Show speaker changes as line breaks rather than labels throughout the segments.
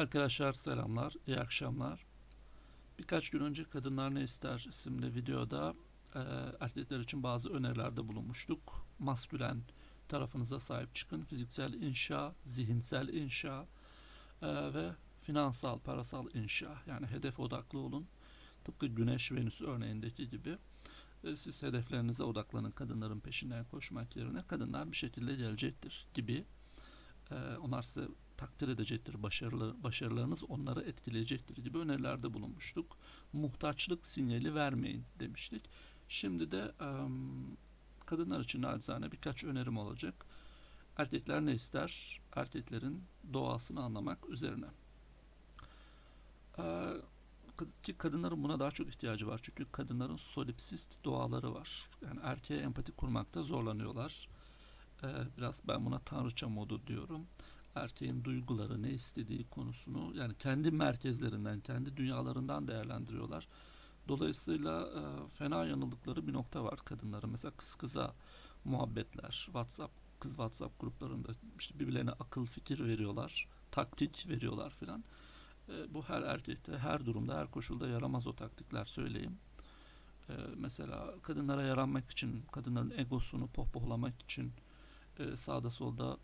Arkadaşlar selamlar, iyi akşamlar. Birkaç gün önce Kadınlar Ne İster isimli videoda e, erkekler için bazı önerilerde bulunmuştuk. Maskülen tarafınıza sahip çıkın. Fiziksel inşa, zihinsel inşa e, ve finansal, parasal inşa. Yani hedef odaklı olun. Tıpkı Güneş, Venüs örneğindeki gibi. E, siz hedeflerinize odaklanın kadınların peşinden koşmak yerine. Kadınlar bir şekilde gelecektir gibi. E, onlar size takdir edecektir. Başarılı, başarılarınız onları etkileyecektir gibi önerilerde bulunmuştuk. Muhtaçlık sinyali vermeyin demiştik. Şimdi de em, kadınlar için naçizane birkaç önerim olacak. Erkekler ne ister? Erkeklerin doğasını anlamak üzerine. Ki kadınların buna daha çok ihtiyacı var. Çünkü kadınların solipsist doğaları var. Yani erkeğe empati kurmakta zorlanıyorlar. Biraz ben buna tanrıça modu diyorum erkeğin duyguları, ne istediği konusunu yani kendi merkezlerinden, kendi dünyalarından değerlendiriyorlar. Dolayısıyla e, fena yanıldıkları bir nokta var kadınların. Mesela kız kıza muhabbetler, WhatsApp, kız WhatsApp gruplarında işte birbirlerine akıl fikir veriyorlar, taktik veriyorlar filan. E, bu her erkekte, her durumda, her koşulda yaramaz o taktikler söyleyeyim. E, mesela kadınlara yaranmak için, kadınların egosunu pohpohlamak için e, sağda solda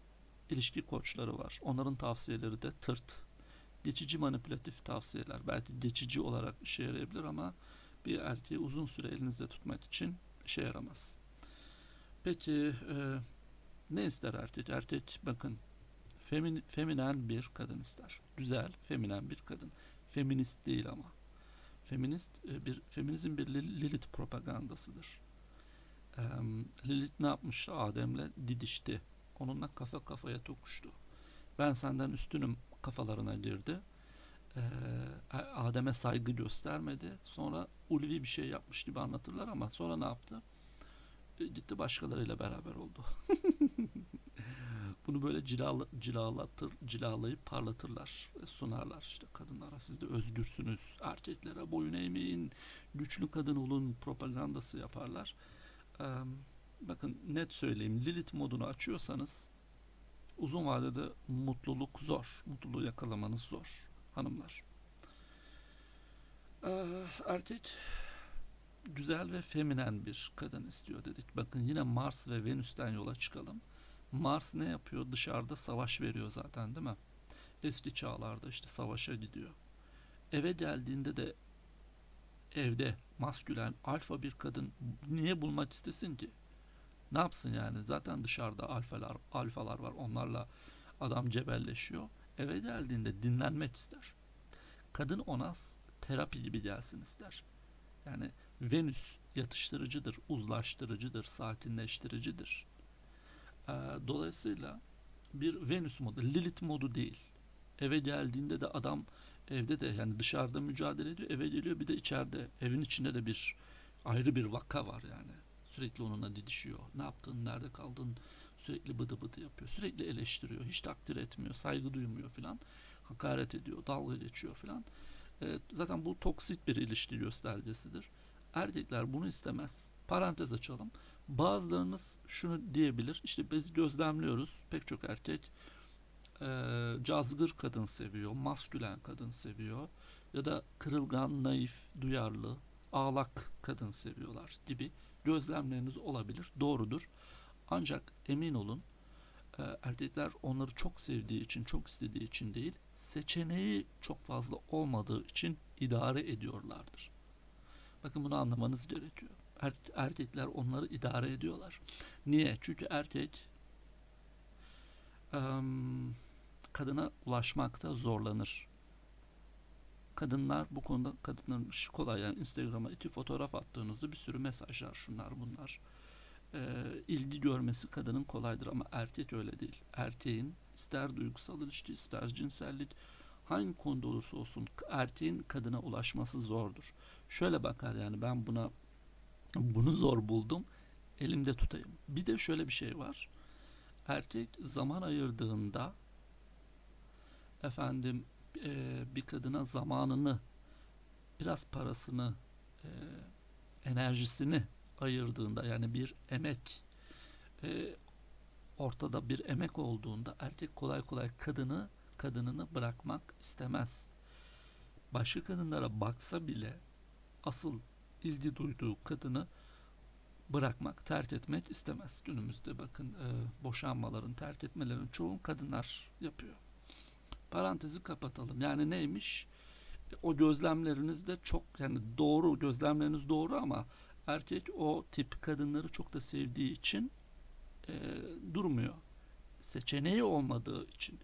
ilişki koçları var. Onların tavsiyeleri de tırt. Geçici manipülatif tavsiyeler. Belki geçici olarak işe yarayabilir ama bir erkeği uzun süre elinizde tutmak için işe yaramaz. Peki e, ne ister erkek? Erkek bakın femin, feminen bir kadın ister. Güzel, feminen bir kadın. Feminist değil ama. Feminist e, bir feminizm bir Lil- Lilith propagandasıdır. E, Lilith ne yapmıştı? Adem'le didişti Onunla kafa kafaya tokuştu. Ben senden üstünüm kafalarına girdi. Ee, Adem'e saygı göstermedi. Sonra ulvi bir şey yapmış gibi anlatırlar ama sonra ne yaptı? E, gitti başkalarıyla beraber oldu. Bunu böyle cilala, cilalatır, cilalayıp parlatırlar, sunarlar işte kadınlara. Siz de özgürsünüz, erkeklere boyun eğmeyin, güçlü kadın olun propagandası yaparlar. Ee, bakın net söyleyeyim Lilith modunu açıyorsanız uzun vadede mutluluk zor. Mutluluğu yakalamanız zor hanımlar. Ee, erkek güzel ve feminen bir kadın istiyor dedik. Bakın yine Mars ve Venüs'ten yola çıkalım. Mars ne yapıyor? Dışarıda savaş veriyor zaten değil mi? Eski çağlarda işte savaşa gidiyor. Eve geldiğinde de evde maskülen alfa bir kadın niye bulmak istesin ki? Ne yapsın yani? Zaten dışarıda alfalar, alfalar var. Onlarla adam cebelleşiyor. Eve geldiğinde dinlenmek ister. Kadın ona terapi gibi gelsin ister. Yani Venüs yatıştırıcıdır, uzlaştırıcıdır, sakinleştiricidir. Ee, dolayısıyla bir Venüs modu, Lilith modu değil. Eve geldiğinde de adam evde de yani dışarıda mücadele ediyor, eve geliyor bir de içeride, evin içinde de bir ayrı bir vaka var yani. Sürekli onunla didişiyor. Ne yaptın, nerede kaldın? Sürekli bıdı bıdı yapıyor. Sürekli eleştiriyor. Hiç takdir etmiyor, saygı duymuyor filan. Hakaret ediyor, dalga geçiyor filan. E, zaten bu toksik bir ilişki göstergesidir. Erkekler bunu istemez. Parantez açalım. Bazılarınız şunu diyebilir. İşte biz gözlemliyoruz. Pek çok erkek e, cazgır kadın seviyor, maskülen kadın seviyor ya da kırılgan, naif, duyarlı, ağlak kadın seviyorlar gibi gözlemleriniz olabilir. Doğrudur. Ancak emin olun e, erkekler onları çok sevdiği için, çok istediği için değil, seçeneği çok fazla olmadığı için idare ediyorlardır. Bakın bunu anlamanız gerekiyor. Er, erkekler onları idare ediyorlar. Niye? Çünkü erkek kadına ulaşmakta zorlanır. Kadınlar bu konuda kadınların işi kolay yani Instagram'a iki fotoğraf attığınızda bir sürü mesajlar şunlar bunlar. Ee, ilgi görmesi kadının kolaydır ama erkek öyle değil. Erkeğin ister duygusal ilişki ister cinsellik hangi konuda olursa olsun erkeğin kadına ulaşması zordur. Şöyle bakar yani ben buna bunu zor buldum elimde tutayım. Bir de şöyle bir şey var. Erkek zaman ayırdığında efendim e, bir kadına zamanını, biraz parasını, e, enerjisini ayırdığında yani bir emek e, ortada bir emek olduğunda erkek kolay kolay kadını kadınını bırakmak istemez. Başka kadınlara baksa bile asıl ilgi duyduğu kadını bırakmak, terk etmek istemez. Günümüzde bakın e, boşanmaların, terk etmelerin çoğu kadınlar yapıyor. Parantezi kapatalım. Yani neymiş? O gözlemleriniz de çok yani doğru gözlemleriniz doğru ama erkek o tip kadınları çok da sevdiği için e, durmuyor. Seçeneği olmadığı için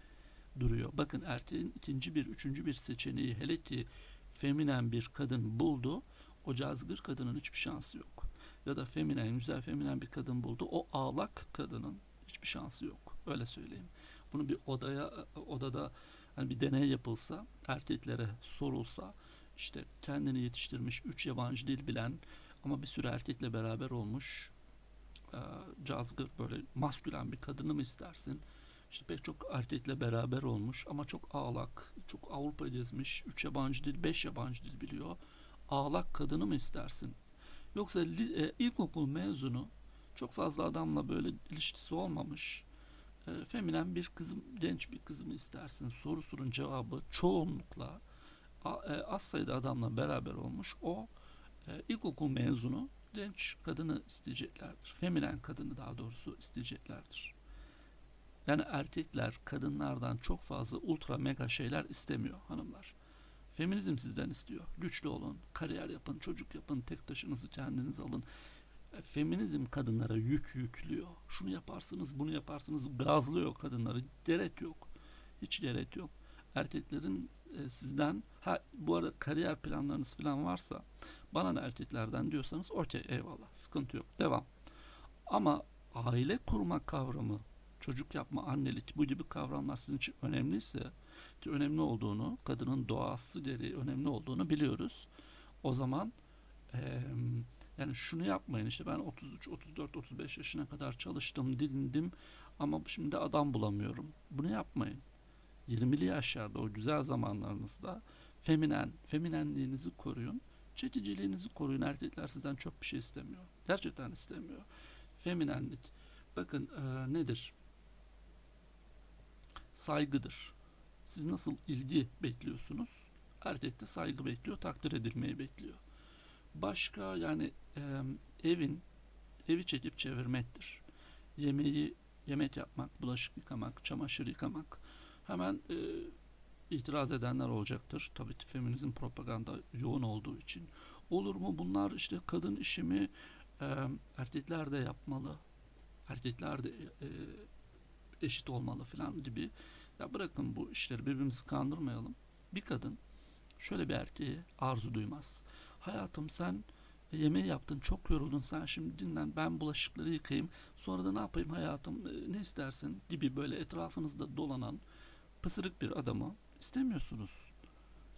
duruyor. Bakın erkeğin ikinci bir, üçüncü bir seçeneği hele ki feminen bir kadın buldu. O cazgır kadının hiçbir şansı yok. Ya da feminen, güzel feminen bir kadın buldu. O ağlak kadının hiçbir şansı yok. Öyle söyleyeyim. Bunu bir odaya odada hani bir deney yapılsa, erkeklere sorulsa, işte kendini yetiştirmiş, üç yabancı dil bilen ama bir sürü erkekle beraber olmuş, e, cazgır böyle maskülen bir kadını mı istersin? İşte pek çok erkekle beraber olmuş ama çok ağlak, çok Avrupa gezmiş, üç yabancı dil, beş yabancı dil biliyor. Ağlak kadını mı istersin? Yoksa e, ilkokul mezunu, çok fazla adamla böyle ilişkisi olmamış, e, feminen bir kızım, genç bir kızımı istersin sorusunun cevabı çoğunlukla a, e, az sayıda adamla beraber olmuş. O e, ilkokul mezunu genç kadını isteyeceklerdir. Feminen kadını daha doğrusu isteyeceklerdir. Yani erkekler kadınlardan çok fazla ultra mega şeyler istemiyor hanımlar. Feminizm sizden istiyor. Güçlü olun, kariyer yapın, çocuk yapın, tek taşınızı kendiniz alın. Feminizm kadınlara yük yüklüyor. Şunu yaparsınız, bunu yaparsınız, gazlıyor kadınları. Gerek yok. Hiç gerek yok. Erkeklerin e, sizden, ha bu arada kariyer planlarınız falan varsa, bana ne erkeklerden diyorsanız okey eyvallah, sıkıntı yok, devam. Ama aile kurmak kavramı, çocuk yapma, annelik bu gibi kavramlar sizin için önemliyse, ki önemli olduğunu, kadının doğası gereği önemli olduğunu biliyoruz. O zaman eee yani şunu yapmayın işte ben 33, 34, 35 yaşına kadar çalıştım, dindim ama şimdi adam bulamıyorum. Bunu yapmayın. 20'li yaşlarda o güzel zamanlarınızda feminen, feminenliğinizi koruyun. Çekiciliğinizi koruyun. Erkekler sizden çok bir şey istemiyor. Gerçekten istemiyor. Feminenlik. Bakın e, nedir? Saygıdır. Siz nasıl ilgi bekliyorsunuz? Erkek de saygı bekliyor, takdir edilmeyi bekliyor. Başka yani e, evin evi çekip çevirmektir. Yemeği yemek yapmak, bulaşık yıkamak, çamaşır yıkamak. Hemen e, itiraz edenler olacaktır. Tabii feminizm propaganda yoğun olduğu için. Olur mu bunlar işte kadın işimi e, erkekler de yapmalı. Erkekler de e, eşit olmalı falan gibi. Ya bırakın bu işleri birbirimizi kandırmayalım. Bir kadın şöyle bir erkeğe arzu duymaz. Hayatım sen e, yemeği yaptın çok yoruldun sen şimdi dinlen ben bulaşıkları yıkayayım sonra da ne yapayım hayatım e, ne istersin gibi böyle etrafınızda dolanan pısırık bir adamı istemiyorsunuz.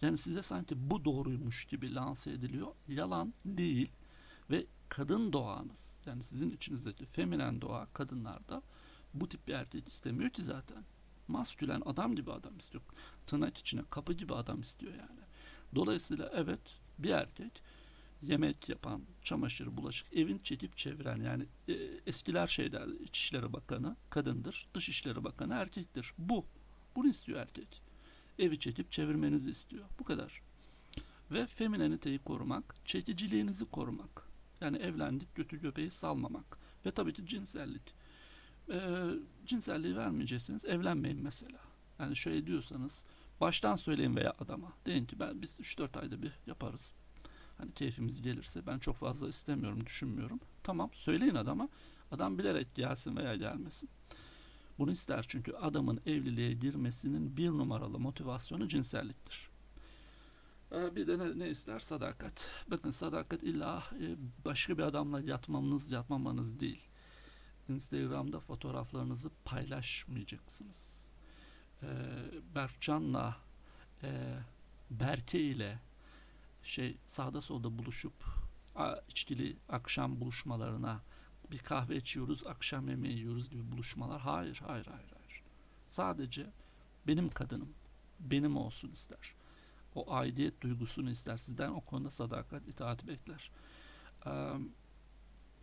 Yani size sanki bu doğruymuş gibi lanse ediliyor. Yalan değil ve kadın doğanız yani sizin içinizdeki feminen doğa kadınlarda bu tip bir erkek istemiyor ki zaten. Maskülen adam gibi adam istiyor. Tırnak içine kapı gibi adam istiyor yani. Dolayısıyla evet bir erkek yemek yapan, çamaşır, bulaşık, evin çekip çeviren yani e, eskiler şeyler İçişleri Bakanı kadındır, Dışişleri Bakanı erkektir. Bu. Bunu istiyor erkek. Evi çekip çevirmenizi istiyor. Bu kadar. Ve femineniteyi korumak, çekiciliğinizi korumak. Yani evlendik, götü göbeği salmamak. Ve tabii ki cinsellik. Ee, cinselliği vermeyeceksiniz, evlenmeyin mesela. Yani şöyle diyorsanız, baştan söyleyin veya adama. Deyin ki ben biz 3-4 ayda bir yaparız. Hani keyfimiz gelirse ben çok fazla istemiyorum, düşünmüyorum. Tamam söyleyin adama. Adam bilerek gelsin veya gelmesin. Bunu ister çünkü adamın evliliğe girmesinin bir numaralı motivasyonu cinselliktir. Ee, bir de ne, ne ister? Sadakat. Bakın sadakat illa e, başka bir adamla yatmamanız, yatmamanız değil. Instagram'da fotoğraflarınızı paylaşmayacaksınız. Ee, Berkcan'la e, Berke ile şey sağda solda buluşup içkili akşam buluşmalarına bir kahve içiyoruz, akşam yemeği yiyoruz gibi buluşmalar. Hayır, hayır, hayır, hayır. Sadece benim kadınım, benim olsun ister. O aidiyet duygusunu ister. Sizden o konuda sadakat, itaat bekler. Ee,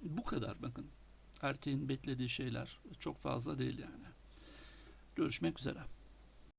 bu kadar bakın. Erkeğin beklediği şeyler çok fazla değil yani. Görüşmek üzere.